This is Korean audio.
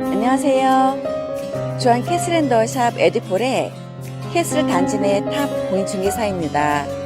안녕하세요. 주한 캐슬앤더 샵 에디폴의 캐슬 단지 내 탑 공인중개사입니다.